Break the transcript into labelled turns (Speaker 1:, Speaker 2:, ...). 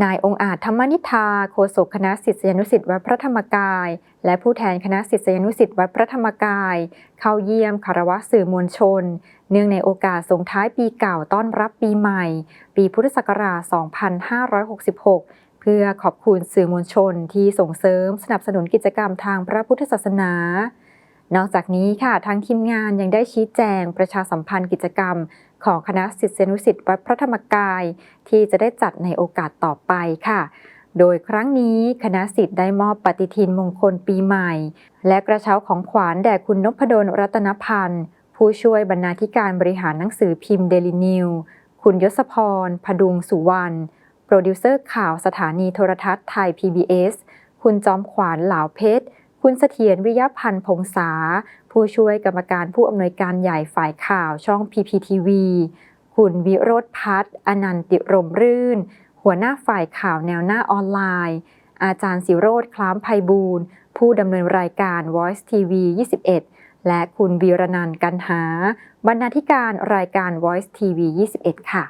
Speaker 1: นายองค์อาจธรรมนิธาโฆษกคณะศิษยานุศิษย์วัดพระธรรมกาย และผู้แทนคณะศิษยานุศิษย์วัดพระธรรมกาย เข้าเยี่ยมคารวะสื่อมวลชน เนื่องในโอกาสส่งท้ายปีเก่าต้อนรับปีใหม่ ปีพุทธศักราช 2566 เพื่อขอบคุณสื่อมวลชนที่ส่งเสริมสนับสนุนกิจกรรมทางพระพุทธศาสนา นอกจากนี้ค่ะทางทีมงานยังได้ชี้แจงประชาสัมพันธ์กิจกรรม ของคณะศิษยานุศิษย์วัดพระธรรมกาย ที่จะได้จัดในโอกาสต่อไปค่ะ โดยครั้งนี้คณะศิษย์ได้มอบปฏิทินมงคลปีใหม่ และกระเช้าของขวัญแด่คุณนพดลรัตนพันธ์ผู้ช่วยบรรณาธิการบริหารหนังสือพิมพ์เดลินิวคุณยศพร พดุงสุวรรณ โปรดิวเซอร์ข่าวสถานีโทรทัศน์ไทย PBS คุณจอมขวัญเหลาเพชร คุณเสถียรวิยาพันธ์พงษา ผู้ช่วยกรรมการผู้อำนวยการใหญ่ฝ่ายข่าวช่อง PPTV คุณวิโรธพัฒน์อนันติรมรื่น หัวหน้าฝ่ายข่าวแนวหน้าออนไลน์ อาจารย์สิโรธคล้ามไพบูลย์ผู้ดำเนินรายการ Voice TV 21 และคุณวีรนันกันหา บรรณาธิการรายการ Voice TV 21 ค่ะ